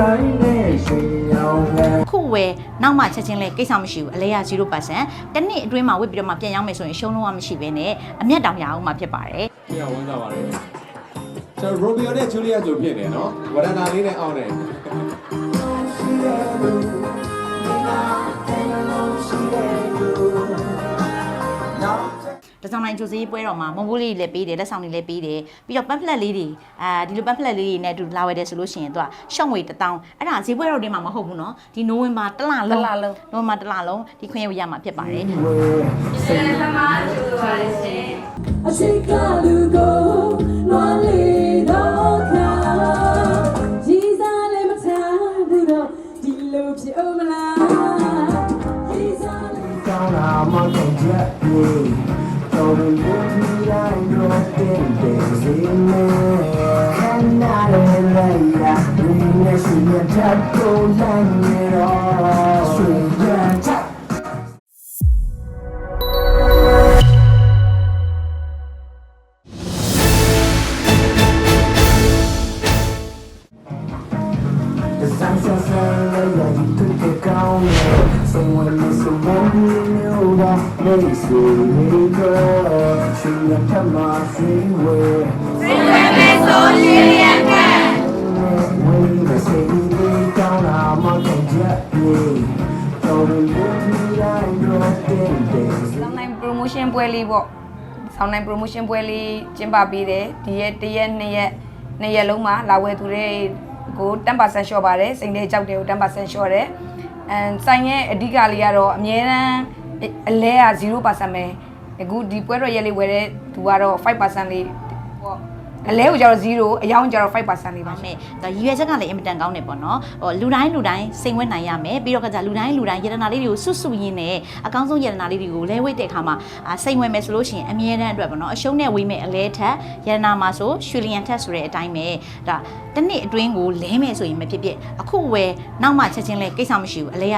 တိုင်းနဲ့ရွှေရောင်လဲခုဝယ်နောက်မှချက်ချင်းလဲကိစ္စမရှိဘူးအလဲရ0%တစ်နှစ်အတွင်းမှာဝစ်ပြီးတော့မှပြန်ရောက်မယ်ဆိုရင်ရှုံးလုံးဝမရှိဘဲနဲ့အမျက်တောင်ရအောင်မှဖြစ်ပါတယ်ပြဝမ်းသာပါတယ်ကျွန်တော်ရိုမီယိုနဲ့ဂျူလီယာဆိုဖြစ်နေနော်ဝရနာလေးနဲ့အောင်တယ် တစောင်းတိုင်းကြိုစည်းပွဲတော်မှာမုံမိုးလေးတွေလည်းပေးတယ်လက်ဆောင်တွေလည်းပေးတယ်ပြီးတော့ pamphlet လေးတွေအာဒီလို pamphlet လေးတွေနဲ့အတူလာဝယ်တယ်ဆိုလို့ရှိရင်သူကရှော့ငွေတထောင်အဲ့ဒါဈေးပွဲတော်တွေမှာမဟုတ်ဘူးနော်ဒီနိုဝင်ဘာတလလုံးနိုဝင်ဘာတလလုံးဒီခွင့်ရရမှာဖြစ်ပါတယ်ကျေးဇူးတင်ပါတယ်ကျေးဇူးပါတယ်ရှင်အရှိကလူကိုလွန်လေတော့ခါကြီးစားလည်းမချဘူးတော့ဒီလိုဖြစ်အောင်မလားကြီးစားလည်းကောင်းတာမှတော့ကြွယ် စီနေခန္ဓာရဲ့လိုက်ရာဒီနဲ့ရှိရတဲ့ကိုလမ်းနေတော့ရွှေရချက် left her my freeway. Wait, I say, lay down, I'm on the jet, yeah. Don't leave me, I know that ဆောင်းနိုင် promotion ပွဲလေးပေါ့ဆောင်းနိုင် promotion ပွဲလေးကျင်းပပေးတယ်ဒီရက်တစ်ရက်နှစ်ရက်နှစ်ရက်လုံးမှာလာဝယ်သူတွေကို10%လျှော့ပါတယ်စိန်တဲ့ကြောက်တွေကို10%လျှော့တယ်အမ်ဆိုင်ရဲ့အဓိကလေးကတော့အမြဲတမ်းအလဲက0%ပဲ အခုဒီပွဲတော်ရက်လေးဝယ်တဲ့သူကတော့5%လေးပေါ့ အလဲကိုကျတော့0အယောင်ကျတော့5%လေးပါပါမယ်ဒါရည်ရွယ်ချက်ကလည်းအင်မတန်ကောင်းတယ်ပေါ့နော်ဟိုလူတိုင်းလူတိုင်းစိတ်ဝင်နိုင်ရမယ်ပြီးတော့ကကြလူတိုင်းလူတိုင်းယတနာလေးတွေကိုစွတ်စွရင်းနဲ့အကောင်းဆုံးယတနာလေးတွေကိုလဲဝိတ်တဲ့အခါမှာအာစိတ်ဝင်မယ်ဆိုလို့ရှိရင်အမြဲတမ်းအတွက်ပေါ့နော်အရှုံးနဲ့ဝေးမယ်အလဲထက်ယတနာမှာဆိုရွှေလျံထက်ဆိုတဲ့အတိုင်းပဲဒါတစ်နှစ်အတွင်းကိုလဲမယ်ဆိုရင်မဖြစ်ဖြစ်အခုဝယ်နောက်မှချက်ချင်းလဲကိစ္စမရှိဘူးအလဲရ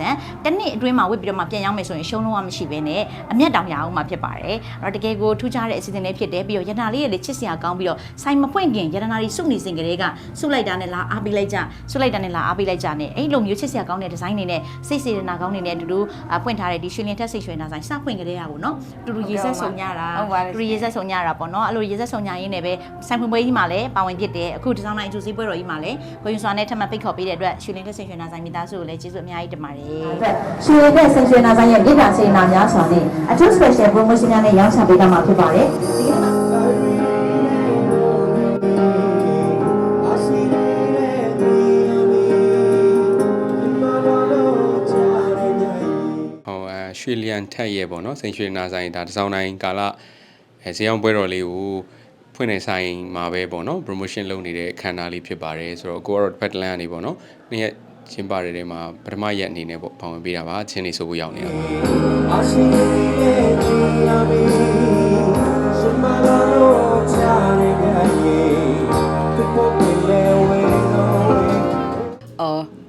0%တစ်နှစ်အတွင်းမှာဝစ်ပြီးတော့မှပြန်ရောက်မယ်ဆိုရင်ရှုံးလုံးဝမရှိဘဲနဲ့အမျက်တောင်ရအောင်မှဖြစ်ပါတယ်အဲ့တော့တကယ်ကိုထူးခြားတဲ့အစီအစဉ်လေးဖြစ်တယ်ပြီးတော့ယတနာလေးတွေလည်းချစ်စရာကောင်းပြီးတော့ဆိုင်မပွင့်ခင်ယတနာတွေစုနေစဉ်ကလေးကစုလိုက်တာနဲ့လာအားပေးလိုက်ကြစုလိုက်တာနဲ့လာအားပေးလိုက်ကြနဲ့အဲ့လိုမျိုးချစ်စရာကောင်းတဲ့ဒီဇိုင်းတွေနဲ့စိတ်စေတနာကောင်းတွေနဲ့အတူတူအာဖွင့်ထားတဲ့ဒီရွှေလင်းထက်စိတ်ရွှေနာဆိုင်စဖွင့်ကလေးရပါတော့တူတူရေဆက်ဆုံညတာဟုတ်ပါတယ်တူတူရေဆက်ဆုံညတာပေါ့နော်အဲ့လိုရေဆက်ဆုံညရင်းနဲ့ပဲဆိုင်ဖွင့်ပွဲကြီးမှာလည်းပါဝင်ဖြစ်တယ်အခုဒီဇိုင်းတိုင်းအကျိုးစီးပွဲတော်ကြီးမှာလည်းကိုရင်စွာနဲ့ထပ်မံဖိတ်ခေါ်ပေးတဲ့အတွက်ရွှေလင်းထက်စိတ်ရွှေနာဆိုင်မိသားစုကိုလည်းကျေးဇူးအများကြီးတင်ပါတယ်အတွက်ရွှေရတဲ့ဆင်ရွှေနာဆိုင်ရဲ့ဒေတာစေနာများစွာနဲ့အထူး special promotion များနဲ့ရောင်းချပေးကြမှာဖြစ်ပါတယ်ဒီကနေ့ ရွှေလျံထက်ရဲ့ပေါ့နော်စိန်ရွှေနာဆိုင်ဒါတစ်စောင်းတိုင်းကာလအဲဇေယောင်းပွဲတော်လေးကိုဖွင့်နေဆိုင်မှာပဲပေါ့နော် promotion လုပ်နေတဲ့အခမ်းအနားလေးဖြစ်ပါတယ်ဆိုတော့ကိုကတော့တစ်ဖက်တစ်လမ်းကနေပေါ့နော်နေ့ရက်ချင်းပါတယ်ထဲမှာပထမရက်အနေနဲ့ပေါ့ပါဝင်ပေးတာပါချင်းနေဆိုဖို့ရောက်နေတာပါ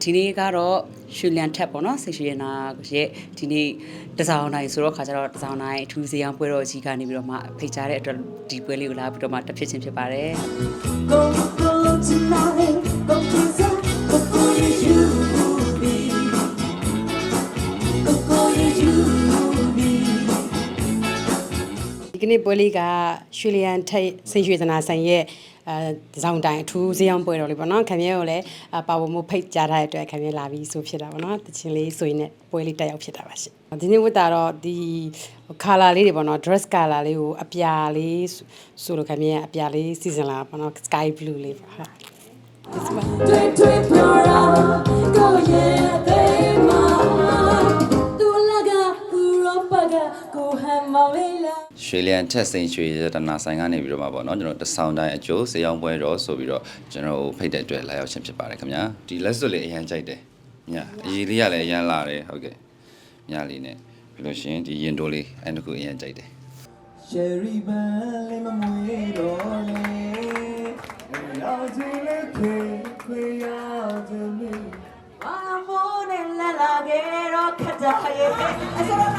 ဒီနေ့ကတော့ရွှေလျံထက်ပေါ့နော်ဆိတ်ရွှေရနာရဲ့ဒီနေ့တစောင်းတိုင်းဆိုတော့ခါကျတော့တစောင်းတိုင်းအထူးစရောင်းပွဲတော်ကြီးကနေပြီးတော့မှဖိတ်ကြားတဲ့အတွက်ဒီပွဲလေးကိုလာပြီးတော့မှတက်ဖြစ်ခြင်းဖြစ်ပါတယ် Go go tonight go to the go go you be go go you be ဒီကနေ့ပွဲလေးကရွှေလျံထိတ်စိန်ရွှေသနာဆိုင်ရဲ့ အဲဇောင်းတိုင်အထူးဇေယောင်းပွဲတော်လေးပေါ့နော်ခံရဲကိုလည်းအာပါဝင်မှုဖိတ်ကြားထားတဲ့အတွက်ခံရဲလာပြီးဆိုဖြစ်တာပေါ့နော်တချင်လေးဆိုရင်လည်းပွဲလေးတက်ရောက်ဖြစ်တာပါရှင်ဒီနေ့ဝတ်တာတော့ဒီ color လေးတွေပေါ့နော် dress color လေးကိုအပြာလေးဆိုလို့ခံရဲအပြာလေးစီစဉ်လာပေါ့နော် sky blue လေးပေါ့ဟုတ် Tweet tweet flora go yeah they ma Tu ရွှေလျံထက်စိန်ရွှေရတနာဆိုင်ကနေပြီးတော့မှာပေါ့နော်ကျွန်တော်တဆောင်းတိုင်းအကျိုးစေအောင်ပွဲတော့ဆိုပြီးတော့ကျွန်တော်တို့ဖိတ်တဲ့အတွက်လာရောက်ခြင်းဖြစ်ပါတယ်ခင်ဗျာဒီလက်စွပ်လေးအရန်ကြိုက်တယ်ညအရေးလေးကလည်းအရန်လာတယ်ဟုတ်ကဲ့ညလေးနဲ့ပြီးလို့ရှိရင်ဒီရင်တိုးလေးအဲ့တစ်ခုအရန်ကြိုက်တယ် Sherry bell in my way dolly. Out to the king, we out to me. အာမိုးနဲ့လက်လာခဲ့တော့ခကြရဲ့အစတော့နိုင်နေဝယ်ရဒီဇိုင်း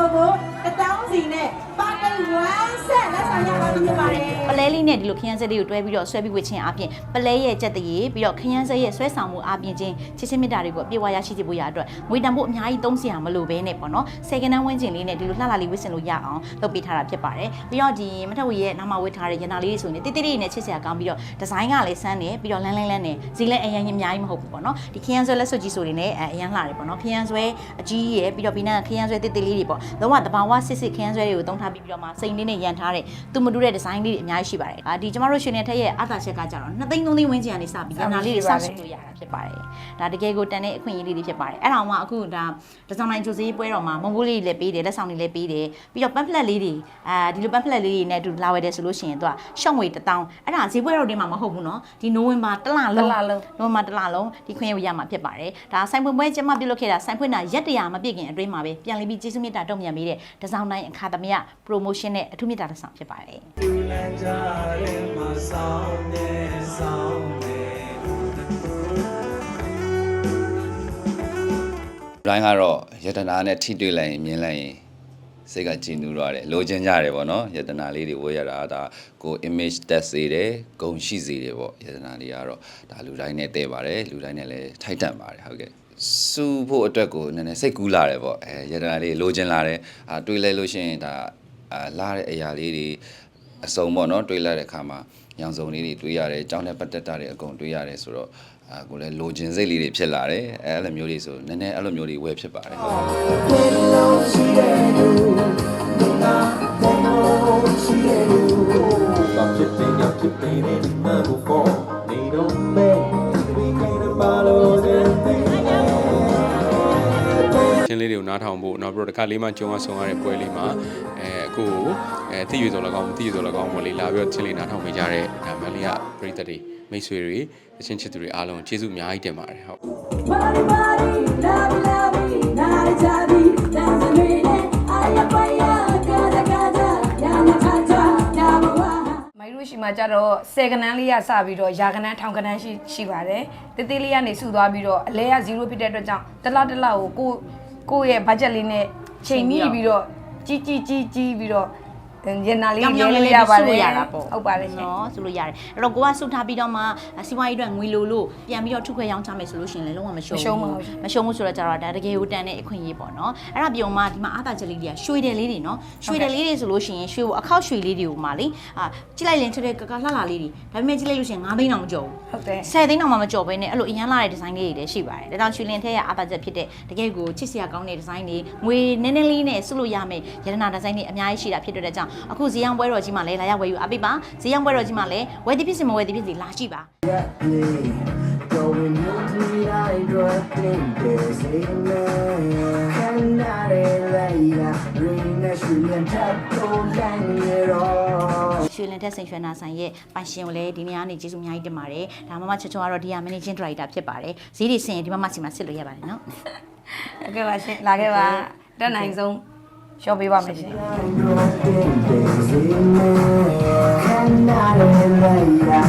နိုင်မဖို့တတောင်းစီနဲ့ပါတီ 1ဆက်လက်ဆောင်ရပါပြီဖြစ်ပါတယ်ပလဲလေးနဲ့ဒီလိုခရမ်းစက်လေးကိုတွဲပြီးတော့ဆွဲပြီးဝစ်ခြင်းအပြင်ပလဲရဲ့ကြက်တရေပြီးတော့ခရမ်းစက်ရဲ့ဆွဲဆောင်မှုအပြင်ချင်းချစ်ချင်းမြတ်တာတွေကိုအပြည့်အဝရရှိစေဖို့ရအတွက်ငွေတန်ဖို့အများကြီးသုံးစရာမလိုဘဲနဲ့ပေါ့နော်စေကနန်းဝင်းကျင်လေးနဲ့ဒီလိုလှလှလေးဝစ်စင်လို့ရအောင်လုပ်ပေးထားတာဖြစ်ပါတယ်ပြီးတော့ဒီမထက်ဝီရဲ့နာမဝစ်ထားတဲ့ရနာလေးတွေဆိုရင်တိတိလေးနဲ့ချစ်စရာကောင်းပြီးတော့ဒီဇိုင်းကလည်းဆန်းတယ်ပြီးတော့လန်းလန်းလန်းနဲ့ဈေးလည်းအရင်အများကြီးမဟုတ်ဘူးပေါ့နော်ဒီခရမ်းဆွဲလက်စွပ်ကြီးဆိုရင်လည်းအရင်လှတယ်ပေါ့နော်ခရမ်းဆွဲအကြီးကြီးရဲ့ပြီးတော့ပြီးနောက်ခရမ်းဆွဲတိတိလေးတွေပေါ့လုံးဝတဘာဝစစ်စစ်ခရမ်းဆွဲတွေကိုသုံးထားပြီးပြီးတော့မှစိန်လေးနဲ့ရန်ထားတဲ့သူမတူတဲ့ဒီဇိုင်းလေးတွေအများကြီးရှိပါတယ်အာဒီကျမတို့ရှင်နယ်ထက်ရဲ့အသာချက်ကကြတော့2သိန်း3သိန်းဝန်းကျင်ကနေစပြီးရနာလေးတွေစဆုလို့ရတာ ဖြစ်ပါတယ်။ဒါတကယ်ကိုတန်တဲ့အခွင့်အရေးလေးတွေဖြစ်ပါတယ်။အဲ့ဒါမှအခုဒါဒဇွန်နိုင်ဂျိုစေးပွဲတော်မှာမုံမိုးလေးတွေလည်းပေးတယ်လက်ဆောင်တွေလည်းပေးတယ်ပြီးတော့ပမ်ဖလက်လေးတွေအာဒီလိုပမ်ဖလက်လေးတွေနဲ့အတူလာဝယ်တယ်ဆိုလို့ရှိရင်သူကရှော့ငွေတထောင်အဲ့ဒါဈေးပွဲတော်တွေမှာမဟုတ်ဘူးနော်ဒီနိုဝင်ဘာတလလုံးနိုဝင်ဘာတလလုံးဒီခွင့်ရရမှာဖြစ်ပါတယ်။ဒါဆိုင်ပွင့်ပွဲကျမပြုလုပ်ခဲ့တာဆိုင်ဖွင့်တာရက်တရာမပြည့်ခင်အတွင်းမှာပဲပြန်လည်ပြီးကျေးဇူးမြတ်တာတုံ့ပြန်ပေးတဲ့ဒဇွန်နိုင်အခါသမယ promotion နဲ့အထူးမြတ်တာလက်ဆောင်ဖြစ်ပါတယ်။ လူလန်းကြရဲမှာဆောင်းနေဆောင်းနေတိုင်းကတော့ယတနာနဲ့ထိတွေ့လိုက်ရင်မြင်လိုက်ရင်စိတ်ကကြည်နူးတော့တယ်လိုချင်ကြတယ်ပေါ့နော်ယတနာလေးတွေဝေးရတာဒါကို image တက်စေတယ်ဂုံရှိစေတယ်ပေါ့ယတနာလေးကတော့ဒါလူတိုင်းနဲ့တည့်ပါတယ်လူတိုင်းနဲ့လည်းထိုက်တန့်ပါတယ်ဟုတ်ကဲ့စူဖို့အတွက်ကိုနည်းနည်းစိတ်ကူးလာတယ်ပေါ့အဲယတနာလေးလိုချင်လာတယ်အာတွေးလဲလို့ရှိရင်ဒါအာလာတဲ့အရာလေးတွေအစုံပေါ့နော်တွေးလိုက်တဲ့အခါမှာရောင်စုံလေးတွေတွေးရတယ်ကြောင်းနဲ့ပတ်သက်တာတွေအကုန်တွေးရတယ်ဆိုတော့ အာကိုလည်းလိုချင်စိတ်လေးတွေဖြစ်လာတယ်အဲအဲ့လိုမျိုးတွေဆိုနည်းနည်းအဲ့လိုမျိုးတွေဝယ်ဖြစ်ပါတယ်ဟုတ်ဘယ်လိုရှိတဲ့လူဒီနာဘယ်လိုရှိတဲ့လူဘာဖြစ်နေရဖြစ်နေတယ်မဟုတ်ဘူးနေတော့ပဲဒီကိန်းပါလို့တဲ့ချင်းလေးတွေကိုနားထောင်ဖို့နောက်ပြီးတော့တစ်ခါလေးမှကြုံရဆုံရတဲ့ပွဲလေးမှာအဲအခုကိုအဲသိရတော်၎င်းမသိရတော်၎င်းမလေးလာပြီးတော့ချင်းလေးနားထောင်ပေးကြတဲ့ဒါမန်လေးကပရိသတ်တွေ မိတ်ဆွေတွေအချင်းချစ်သူတွေအားလုံးကျေးဇူးအများကြီးတင်ပါတယ်ဟုတ် Body body love love nare jadi dance me aya paya kada kada ya na tata ya wa မိုင်းတို့ရှိမှကြတော့ဆယ်ကနန်းလေးရစပြီးတော့ရာကနန်းထောင်ကနန်းရှိရှိပါတယ်တေးသေးလေးကနေစုသွားပြီးတော့အလဲက0ဖြစ်တဲ့အတွက်ကြောင့်တစ်လားတစ်လားကိုကိုကိုယ့်ရဲ့ budget လေးနဲ့ချိန်မိပြီးတော့ကြီးကြီးကြီးကြီးပြီးတော့ ရနာလေးကြောင်လေးကြောင်လေးလေးလေးရရပါပါတလေယ်ရတာပေါ့ဟုတ်ပါတယ်ရှင်နော်ဆိုလို့ရတယ်အဲ့တော့ကိုကဆုထားပြီးတော့မှစီးပွားရေးအတွက်ငွေလိုလို့ပြန်ပြီးတော့ထုခွဲရောင်းချမယ်ဆိုလို့ရှိရင်လည်းလုံးဝမရှုံးမရှုံးပါဘူးမရှုံးဘူးဆိုတော့ကြတော့ဒါတကယ်ကိုတန်တဲ့အခွင့်အရေးပေါ့နော်အဲ့ဒါပြုံမှဒီမှာအာသာချက်လေးတွေကရွှေတယ်လေးတွေနော်ရွှေတယ်လေးတွေဆိုလို့ရှိရင်ရွှေကိုအခောက်ရွှေလေးတွေကိုမှလေအာကြည့်လိုက်ရင်ချက်တဲ့ကကလှလှလေးတွေဒါပေမဲ့ကြည့်လိုက်လို့ရှိရင်9သိန်းတောင်မကျော်ဘူးဟုတ်တယ်10သိန်းတောင်မှမကျော်ဘဲနဲ့အဲ့လိုအရန်လာတဲ့ဒီဇိုင်းလေးတွေလည်းရှိပါတယ်ဒါကြောင့်ရွှေလင်ထဲရဲ့အာသာချက်ဖြစ်တဲ့တကယ်ကိုချစ်စရာကောင်းတဲ့ဒီဇိုင်းတွေငွေနည်းနည်းလေးနဲ့စုလို့ရမယ်ရတနာဒီဇိုင်းတွေအများကြီးရှိတာဖြစ်တဲ့ကြောင့်အခုဇီယောင်ပွဲတော်ကြီးမှာလည်းလာရောက်ဝယ်ယူအားပေးပါဇီယောင်ပွဲတော်ကြီးမှာလည်းဝယ်သည်ဖြစ်စီမဝယ်သည်ဖြစ်စီလာကြည့်ပါ Yeah, going into the eye, dropping this in there. Can I lay ya? Ring a shilling tap, go lang it all. ရွှေလင်တက်စိန်ရွှေနာဆိုင်ရဲ့ပိုင်ရှင်ကိုလည်းဒီနေ့ကနေကျေးဇူးအများကြီးတင်ပါတယ်ဒါမှမချောချောကတော့ဒီက managing director ဖြစ်ပါတယ်ဈေးတွေဆင်ရင်ဒီမှာမှစီမှာစစ်လို့ရပါတယ်နော်ဟုတ်ကဲ့ပါရှင်လာခဲ့ပါတက်နိုင်ဆုံး ရှော့ပေးပါမယ်ရှင် Dropping this in there. Can I lay ya?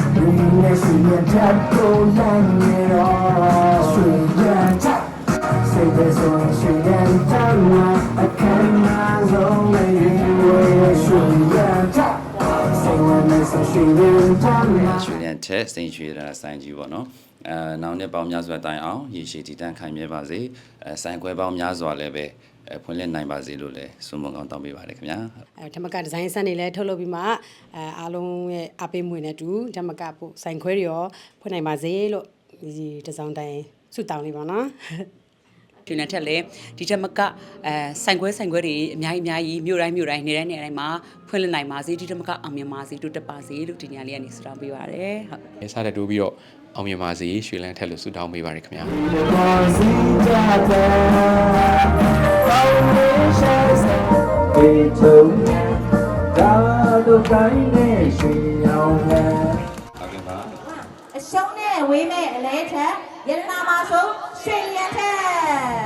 When it's a swing and tap. ရွှေလျံချက်စိန်ရွှေရတာဆိုင်ကြီးပေါ့နော်အဲနောက်နှစ်ပေါင်းများစွာတိုင်အောင်ရေရှည်တည်တံ့ခိုင်မြဲပါစေအဲဆိုင်ခွဲပေါင်းများစွာလည်းပဲအဲဖွင့်လှစ်နိုင်ပါစေလို့လည်းဆုမွန်ကောင်းတောင်းပေးပါတယ်ခင်ဗျာအဲဓမ္မကဒီဇိုင်းစက်တွေလည်းထုတ်လုပ်ပြီးမှအဲအားလုံးရဲ့အပေးမွေနဲ့အတူဓမ္မကပို့ဆိုင်ခွဲတွေရောဖွင့်နိုင်ပါစေလို့ဒီတစ်စောင်းတိုင်းဆုတောင်းလေးပါနော် ဒီနေ့ထက်လည်းဒီထက်မကအဲဆိုင်ခွဲဆိုင်ခွဲတွေအများကြီးအများကြီးမြို့တိုင်းမြို့တိုင်းနေတိုင်းနေတိုင်းမှာဖွင့်လှစ်နိုင်ပါစေဒီထက်မကအောင်မြင်ပါစေတိုးတက်ပါစေလို့ဒီညလေးကနေဆုတောင်းပေးပါရစေဟုတ်အဲစားတဲ့တိုးပြီးတော့အောင်မြင်ပါစေရွှေလန်းထက်လို့ဆုတောင်းပေးပါရခင်ဗျာဟုတ်ကဲ့ပါအရှုံးနဲ့ဝေးမဲ့အလဲထက်ရတနာမှာဆုံး ရွှေလျံထက်